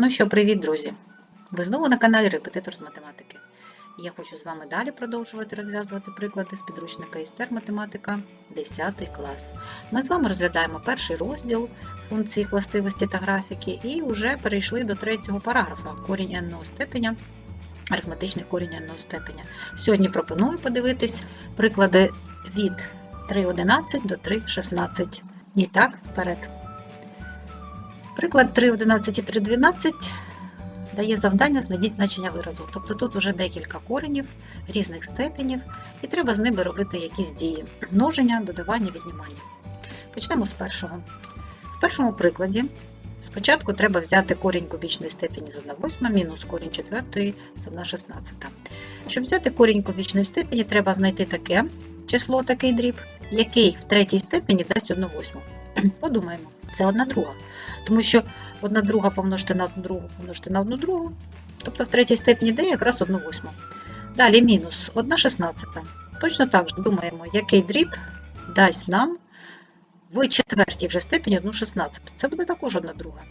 Ну що, привіт, друзі! Ви знову на каналі Репетитор з математики. Я хочу з вами далі продовжувати розв'язувати приклади з підручника істер математика 10 клас. Ми з вами розглядаємо перший розділ функції властивості та графіки і вже перейшли до третього параграфа корінь n степеня, арифметичний корінь n степеня. Сьогодні пропоную подивитись приклади від 3.11 до 3.16. І так, вперед. Приклад 3.11 і 3.12 дає завдання знайдіть значення виразу. Тобто тут вже декілька коренів різних степенів, і треба з ними робити якісь дії: множення, додавання, віднімання. Почнемо з першого. В першому прикладі спочатку треба взяти корінь кубічної степені з 1 восьма мінус корінь четвертої з 1 шістнадцята. Щоб взяти корінь кубічної степені, треба знайти таке число, такий дріб, який в третій степені дасть 1 восьму. Подумаємо, це одна друга. Тому що одна друга помножити на одну другу помножити на одну другу, тобто в третій степені дає якраз 1 восьму. Далі мінус 1 шістнадцята. Точно так же думаємо, який дріб дасть нам в четвертій вже степені 1 шістнадцяту. Це буде також одна друга.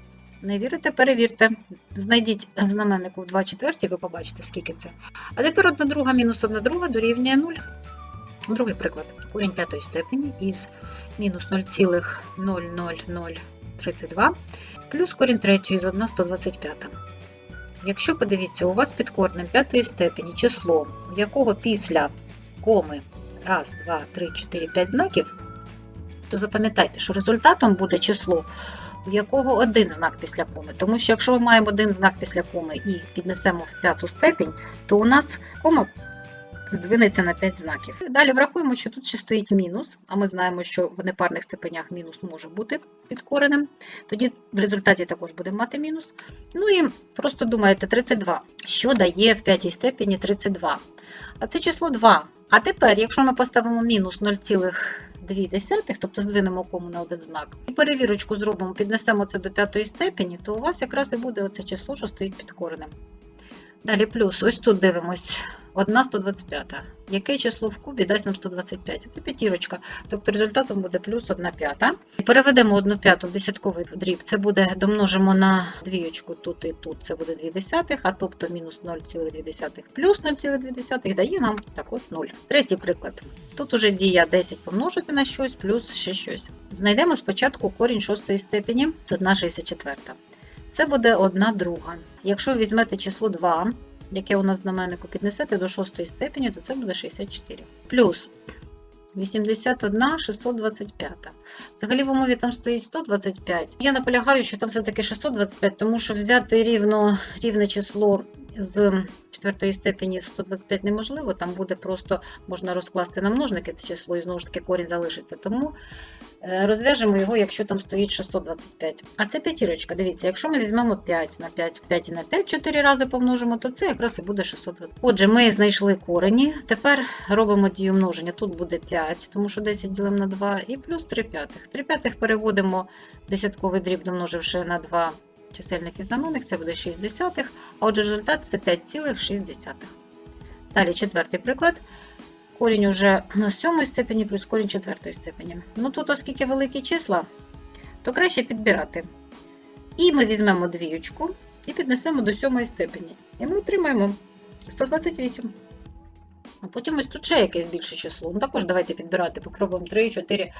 Не вірите, перевірте. Знайдіть в знаменнику в 2 четверті, ви побачите, скільки це. А тепер одна друга мінус одна друга дорівнює 0. Другий приклад. Корінь п'ятої степені із мінус 0,00032 плюс корінь третьої з 1 125. Якщо подивіться, у вас під корнем п'ятої степені число, у якого після коми 1, 2, 3, 4, 5 знаків, то запам'ятайте, що результатом буде число, у якого один знак після коми. Тому що якщо ми маємо один знак після коми і піднесемо в п'яту степень, то у нас кома здвинеться на 5 знаків. Далі врахуємо, що тут ще стоїть мінус, а ми знаємо, що в непарних степенях мінус може бути під коренем. Тоді в результаті також будемо мати мінус. Ну і просто думаєте 32. Що дає в п'ятій степені 32? А це число 2. А тепер, якщо ми поставимо мінус 0,2, тобто здвинемо кому на один знак, і перевірочку зробимо, піднесемо це до п'ятої степені, то у вас якраз і буде оце число, що стоїть під коренем. Далі плюс, ось тут дивимось. 1 125. Яке число в кубі дасть нам 125? Це п'ятірочка. Тобто результатом буде плюс 1 п'ята. Переведемо 1 п'яту в десятковий дріб. Це буде, домножимо на двієчку тут і тут, це буде 2 десятих, а тобто мінус 0,2 плюс 0,2 дає нам також 0. Третій приклад. Тут уже дія 10 помножити на щось, плюс ще щось. Знайдемо спочатку корінь шостої степені, це 1,64. Це буде 1 друга. Якщо візьмете число 2, яке у нас знаменнику піднесете до шостої степені, то це буде 64. Плюс 81 625. Взагалі в умові там стоїть 125. Я наполягаю, що там все-таки 625, тому що взяти рівно, рівне число з четвертої степені 125 неможливо, там буде просто можна розкласти на множники це число і знову ж таки корінь залишиться. Тому е, розв'яжемо його, якщо там стоїть 625. А це п'ятірочка. Дивіться, якщо ми візьмемо 5 на 5, 5 і на 5 4 рази помножимо, то це якраз і буде 620. Отже, ми знайшли корені. Тепер робимо дію множення. Тут буде 5, тому що 10 ділимо на 2, і плюс 3 п'ятих. 3 п'ятих переводимо десятковий дріб, домноживши на 2 чисельник і знаменник, це буде 6 десятих, а отже результат це 5,6. Далі четвертий приклад. Корінь уже на сьомої степені плюс корінь четвертої степені. Ну тут, оскільки великі числа, то краще підбирати. І ми візьмемо двіючку і піднесемо до сьомої степені. І ми отримаємо 128. А потім ось тут ще якесь більше число. Ну також давайте підбирати, попробуємо 3, 4.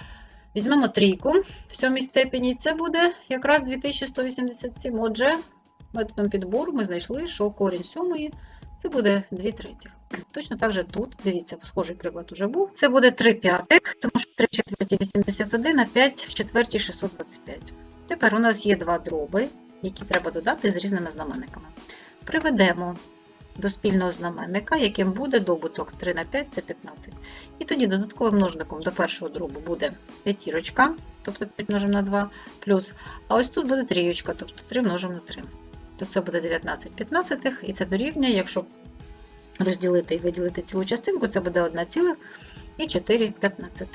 Візьмемо трійку в сьомій степені, це буде якраз 2187. Отже, методом підбору ми знайшли, що корінь сьомої це буде 2 третіх. Точно так же тут, дивіться, схожий приклад уже був. Це буде 3 п'ятих, тому що 3 в четвертій 81, а 5 в четвертій 625. Тепер у нас є два дроби, які треба додати з різними знаменниками. Приведемо до спільного знаменника, яким буде добуток 3 на 5 це 15. І тоді додатковим множником до першого дробу буде п'ятірочка, тобто 5 множимо на 2, плюс. А ось тут буде трієчка, тобто 3 множимо на 3. То це буде 19 15, і це дорівнює, якщо розділити і виділити цілу частинку, це буде 1,4 15.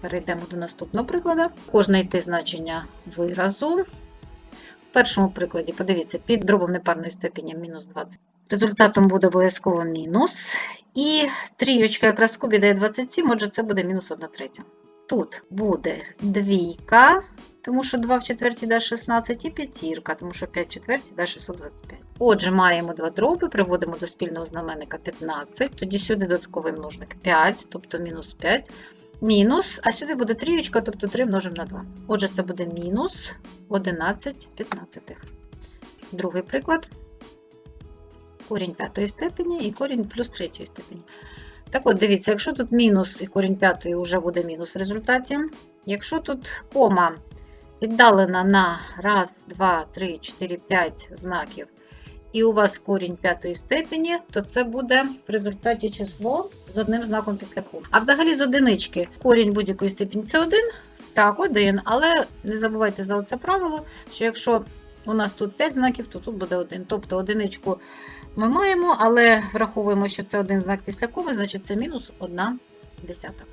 Перейдемо до наступного прикладу. Кожне йти значення виразу. В першому прикладі, подивіться, під дробом непарної степені мінус 20. Результатом буде обов'язково мінус. І трійочка якраз кубі дає 27, отже, це буде мінус 1 третя. тут буде двійка, тому що 2 в четвертій дасть 16, і п'ятірка, тому що 5 в четвертій дасть 625. Отже, маємо два дроби, приводимо до спільного знаменника 15, тоді сюди додатковий множник 5, тобто мінус 5. Мінус, а сюди буде трієчка, тобто 3 множимо на 2. Отже, це буде мінус 11 п'ятнадцятих. Другий приклад. Корінь п'ятої степені і корінь плюс третьої степені. Так от, дивіться, якщо тут мінус і корінь п'ятої вже буде мінус в результаті. Якщо тут кома віддалена на 1, 2, 3, 4, 5 знаків, і у вас корінь п'ятої степені, то це буде в результаті число з одним знаком після коми. А взагалі з одинички корінь будь-якої степені це 1, так, 1, але не забувайте за оце правило, що якщо у нас тут 5 знаків, то тут буде 1. Тобто одиничку ми маємо, але враховуємо, що це один знак після коми, значить це мінус 1 десята.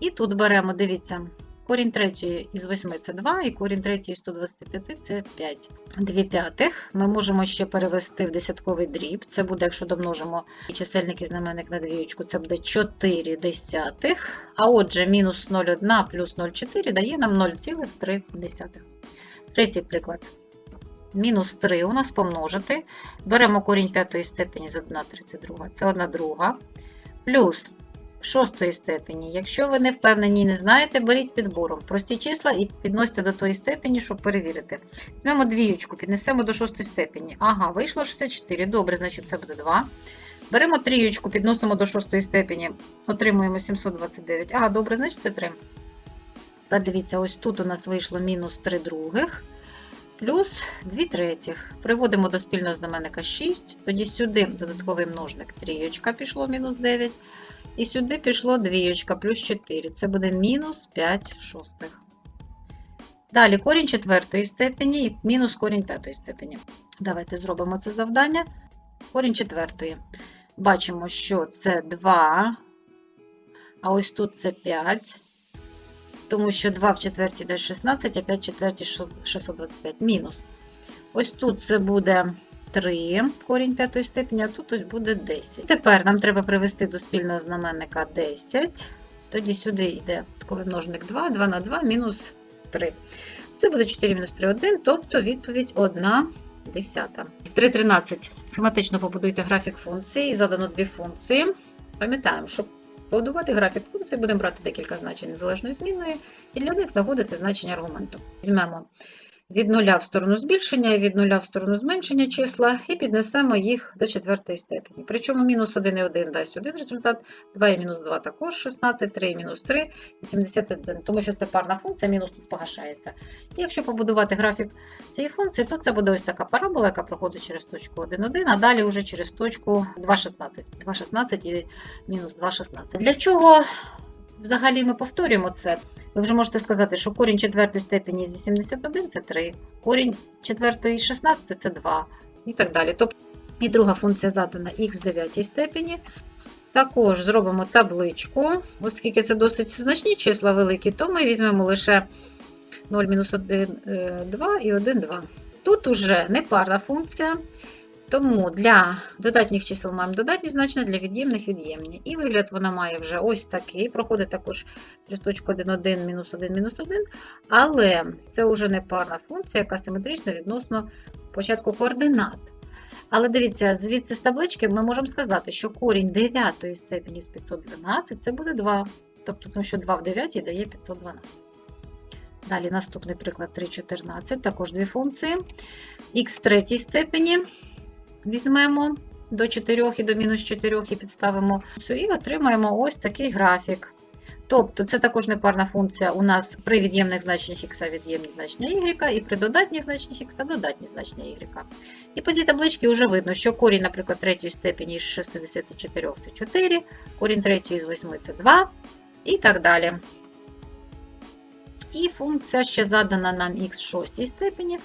І тут беремо, дивіться, корінь третьої із 8 це 2, і корінь третьої з 125 це 5. 2 п'ятих ми можемо ще перевести в десятковий дріб. Це буде, якщо домножимо чисельник і знаменник на двієчку, це буде 4 десятих. А отже, мінус 0,1 плюс 0,4 дає нам 0,3. Третій приклад. Мінус 3 у нас помножити. Беремо корінь п'ятої степені з 1 32, це 1 друга. Плюс шостої степені. Якщо ви не впевнені і не знаєте, беріть підбором прості числа і підносите до тої степені, щоб перевірити. Візьмемо двіючку, піднесемо до шостої степені. Ага, вийшло 64. Добре, значить це буде 2. Беремо трієчку, підносимо до шостої степені, отримуємо 729. Ага, добре, значить це 3. Тепер дивіться, ось тут у нас вийшло мінус 3 других. Плюс 2 третіх. Приводимо до спільного знаменника 6. Тоді сюди додатковий множник трієчка пішло мінус 9. І сюди пішло двієчка плюс 4. Це буде мінус 5 шостих. Далі корінь четвертої степені і мінус корінь п'ятої степені. Давайте зробимо це завдання. Корінь четвертої. Бачимо, що це 2, а ось тут це 5. Тому що 2 в четвертій дасть 16, а 5 в четвертій 625. Мінус. Ось тут це буде 3 корінь п'ятої степені, а тут ось буде 10. Тепер нам треба привести до спільного знаменника 10. Тоді сюди йде такий множник 2, 2 на 2 мінус 3. Це буде 4 мінус 3, 1, тобто відповідь 1 десята. 3.13. Схематично побудуйте графік функції. Задано дві функції. Пам'ятаємо, щоб побудувати графік функції, будемо брати декілька значень незалежної змінної, і для них знаходити значення аргументу. Візьмемо від нуля в сторону збільшення і від нуля в сторону зменшення числа, і піднесемо їх до четвертої степені. Причому мінус 1 і 1 дасть один результат, 2 і мінус 2 також 16, 3 і мінус 3 і 71, тому що це парна функція, мінус тут погашається. І якщо побудувати графік цієї функції, то це буде ось така парабола, яка проходить через точку 1, 1, а далі вже через точку 2,16. 2,16 і мінус 2,16. Для чого взагалі ми повторюємо це? Ви вже можете сказати, що корінь четвертої степені із 81 це 3, корінь четвертої із 16 це 2 і так далі. Тобто і друга функція задана х в 9 степені. Також зробимо табличку, оскільки це досить значні числа великі, то ми візьмемо лише 0, мінус 1, 2 і 1, 2. Тут уже не парна функція, тому для додатніх чисел маємо додатні значення, для від'ємних від'ємні. І вигляд вона має вже ось такий. Проходить також через точку 1, 1, мінус 1, мінус 1. Але це вже не парна функція, яка симетрична відносно початку координат. Але дивіться, звідси з таблички ми можемо сказати, що корінь 9 степені з 512 це буде 2. Тобто, тому що 2 в 9 дає 512. Далі наступний приклад 3,14, також дві функції. Х в третій степені візьмемо до 4 і до мінус 4 і підставимо і отримаємо ось такий графік. Тобто це також непарна функція у нас при від'ємних значеннях х від'ємні значення y, і при додатніх значеннях х додатні значення y. І по цій табличці вже видно, що корінь, наприклад, третьої степені з 64 це 4, корінь третьої з 8 це 2 і так далі. І функція ще задана нам х в шостій степені.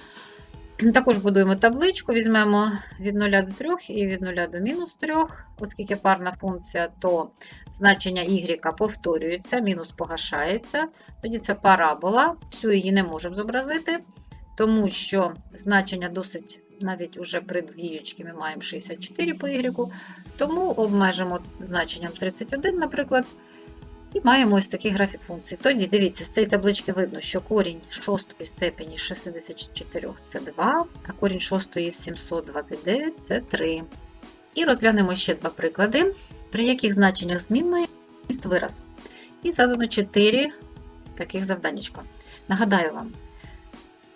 Також будуємо табличку, візьмемо від 0 до 3 і від 0 до мінус 3, оскільки парна функція, то значення y повторюється, мінус погашається. Тоді це парабола, всю її не можемо зобразити, тому що значення досить, навіть уже при двіючці ми маємо 64 по y, тому обмежимо значенням 31, наприклад. І маємо ось такий графік функцій. Тоді дивіться, з цієї таблички видно, що корінь шостої степені з 64 це 2, а корінь шостої з 729 це 3. І розглянемо ще два приклади, при яких значеннях змінної міст вираз. І задано 4 таких завданнячка. Нагадаю вам,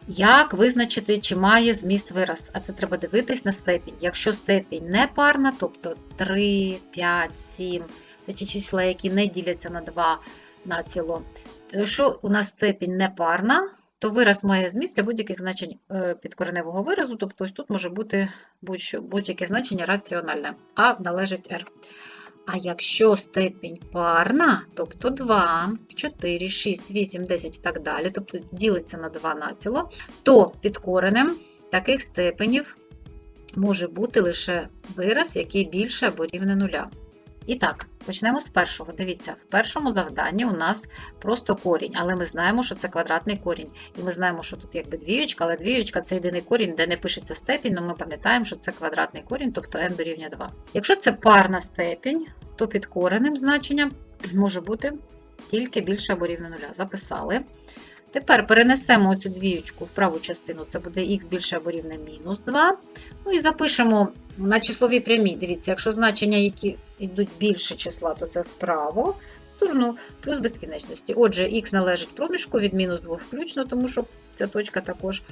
як визначити, чи має зміст вираз? А це треба дивитись на степінь. Якщо степінь не парна, тобто 3, 5, 7, це ті числа, які не діляться на 2 націло. Якщо у нас степінь не парна, то вираз має зміст для будь-яких значень е, підкореневого виразу, тобто ось тут може бути будь-яке значення раціональне, а належить R. А якщо степінь парна, тобто 2, 4, 6, 8, 10 і так далі, тобто ділиться на 2 націло, то під коренем таких степенів може бути лише вираз, який більше або рівне нуля. І так, почнемо з першого. Дивіться, в першому завданні у нас просто корінь, але ми знаємо, що це квадратний корінь. І ми знаємо, що тут якби двіючка, але двіючка це єдиний корінь, де не пишеться степінь, але ми пам'ятаємо, що це квадратний корінь, тобто n дорівнює 2. Якщо це парна степінь, то під коренем значення може бути тільки більше або рівне нуля. Записали. Тепер перенесемо цю двіючку в праву частину, це буде х більше або рівне мінус 2. Ну і запишемо на числовій прямій. Дивіться, якщо значення, які йдуть більше числа, то це вправо, сторону плюс безкінечності. Отже, х належить проміжку від мінус 2 включно, тому що ця точка також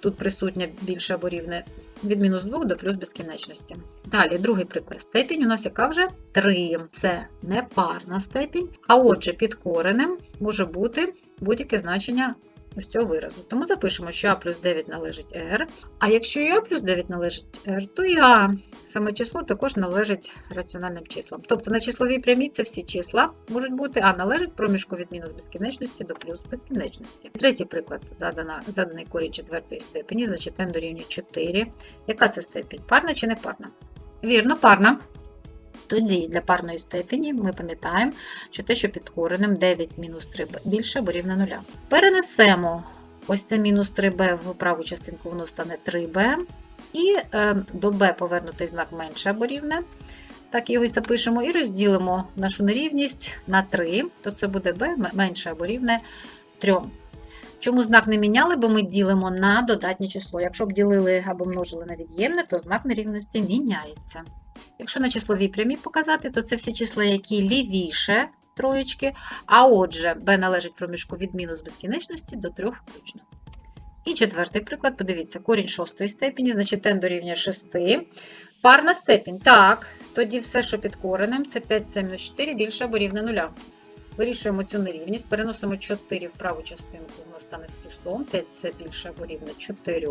тут присутня більше або рівне від мінус 2 до плюс безкінечності. Далі, другий приклад. Степінь у нас яка вже 3. Це непарна степінь. А отже, під коренем може бути будь-яке значення ось цього виразу. Тому запишемо, що а плюс 9 належить r. А якщо і а плюс 9 належить r, то і а саме число також належить раціональним числам. Тобто на числовій прямій це всі числа можуть бути, а належить проміжку від мінус безкінечності до плюс безкінечності. Третій приклад задана, заданий корінь четвертої степені, значить n дорівнює 4. Яка це степінь? Парна чи не парна? Вірно, парна. Тоді для парної степені ми пам'ятаємо, що те, що під коренем 9 мінус 3 більше або рівне 0. Перенесемо ось це мінус 3b в праву частинку, воно стане 3b. І е, до b повернутий знак менше або рівне. Так його і запишемо, і розділимо нашу нерівність на 3, то це буде b менше або рівне 3. Чому знак не міняли? Бо ми ділимо на додатнє число. Якщо б ділили або множили на від'ємне, то знак нерівності міняється. Якщо на числовій прямій показати, то це всі числа, які лівіше троєчки, а отже, b належить проміжку від мінус безкінечності до 3 включно. І четвертий приклад, подивіться, корінь шостої степені, значить n дорівнює 6. Парна степінь. Так, тоді все, що під коренем, це 5 це мінус 4 більше або рівне 0. Вирішуємо цю нерівність, переносимо 4 в праву частинку, воно стане з плюсом, 5 це більше або рівне 4.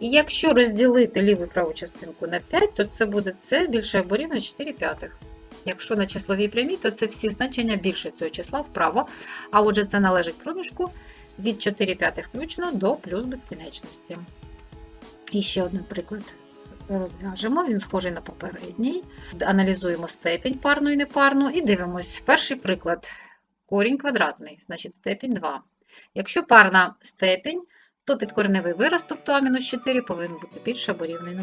І якщо розділити ліву і праву частинку на 5, то це буде це більше або рівно 4 п'ятих. Якщо на числовій прямій, то це всі значення більше цього числа вправо. А отже, це належить проміжку від 4 п'ятих включно до плюс безкінечності. І ще один приклад розв'яжемо, він схожий на попередній. Аналізуємо степінь парну і непарну і дивимось. Перший приклад корінь квадратний, значить степінь 2. Якщо парна степінь, то підкореневий вираз, тобто А-4, повинен бути більше або рівний 0.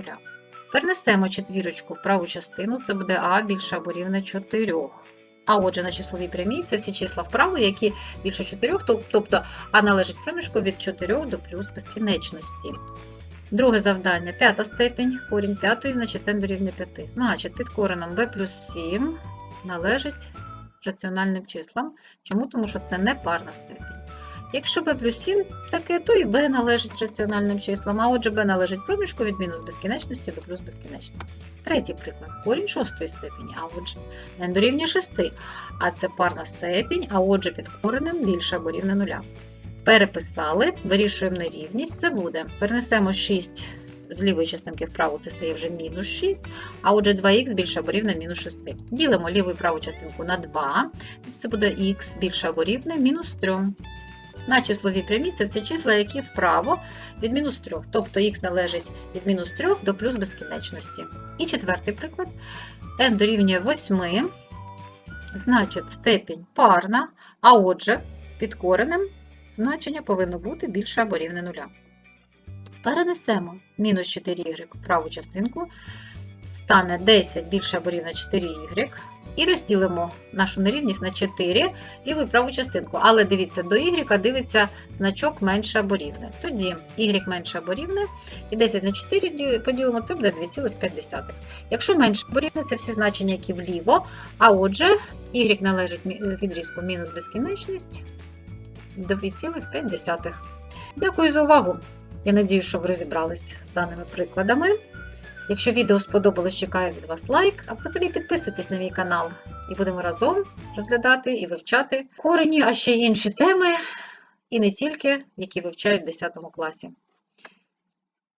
Перенесемо четвірочку в праву частину, це буде А більше або рівне 4. А отже, на числовій прямій це всі числа вправо, які більше 4, тобто А належить проміжку від 4 до плюс безкінечності. Друге завдання п'ята степень, корінь п'ятої, значить n дорівнює 5. Значить, під коренем b плюс 7 належить раціональним числам. Чому? Тому що це не парна степень. Якщо b плюс 7 таке, то і b належить раціональним числам, а отже b належить проміжку від мінус безкінечності до плюс безкінечності. Третій приклад. Корінь шостої степені, а отже n дорівнює 6. А це парна степінь, а отже під коренем більше або рівне 0. Переписали, вирішуємо нерівність, це буде. Перенесемо 6 з лівої частинки вправо, це стає вже мінус 6, а отже 2х більше або рівне мінус 6. Ділимо ліву і праву частинку на 2, це буде х більше або рівне мінус 3. На числовій прямій це всі числа, які вправо від мінус 3, тобто х належить від мінус 3 до плюс безкінечності. І четвертий приклад. n дорівнює 8, значить степінь парна, а отже, під коренем значення повинно бути більше або рівне 0. Перенесемо мінус 4y в праву частинку, стане 10 більше або рівне 4y, І розділимо нашу нерівність на 4 ліву і праву частинку. Але дивіться, до y дивиться значок менше або рівне. Тоді y менше або рівне, і 10 на 4 поділимо, це буде 2,5. Якщо менше або рівне, це всі значення, які вліво. А отже, y належить відрізку мінус безкінечність 2,5. Дякую за увагу! Я надію, що ви розібрались з даними прикладами. Якщо відео сподобалось, чекаю від вас лайк, а взагалі підписуйтесь на мій канал і будемо разом розглядати і вивчати корені, а ще інші теми, і не тільки, які вивчають в 10 класі.